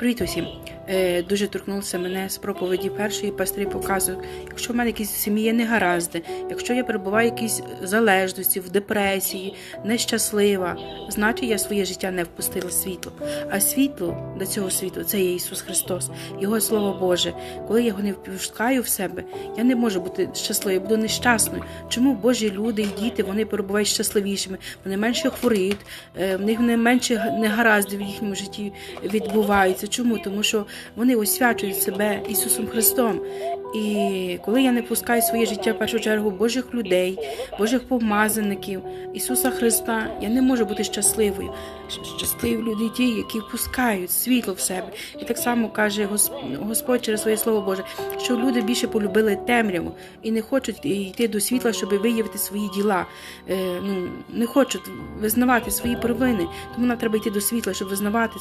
Perito sim. Е, Дуже торкнулося мене з проповіді першої пастирі показують, якщо в мене якісь сім'ї є негаразди, якщо я перебуваю в якійсь залежності, в депресії, нещаслива, значить я своє життя не впустила світло. А світло до цього світу це є Ісус Христос, Його Слово Боже. Коли я його не впускаю в себе, я не можу бути щасливою, буду нещасною. Чому Божі люди і діти вони перебувають щасливішими, вони менше хворіють, е, в них не менше негаразди в їхньому житті відбуваються. Чому? Тому що вони освячують себе Ісусом Христом. І коли я не пускаю своє життя в першу чергу Божих людей, Божих помазаників, Ісуса Христа, я не можу бути щасливою. Щасливі люди ті, які впускають світло в себе. І так само каже Гос- Господь через своє Слово Боже, що люди більше полюбили темряву і не хочуть йти до світла, щоб виявити свої діла. Е, ну, не хочуть визнавати свої провини. Тому нам треба йти до світла, щоб визнавати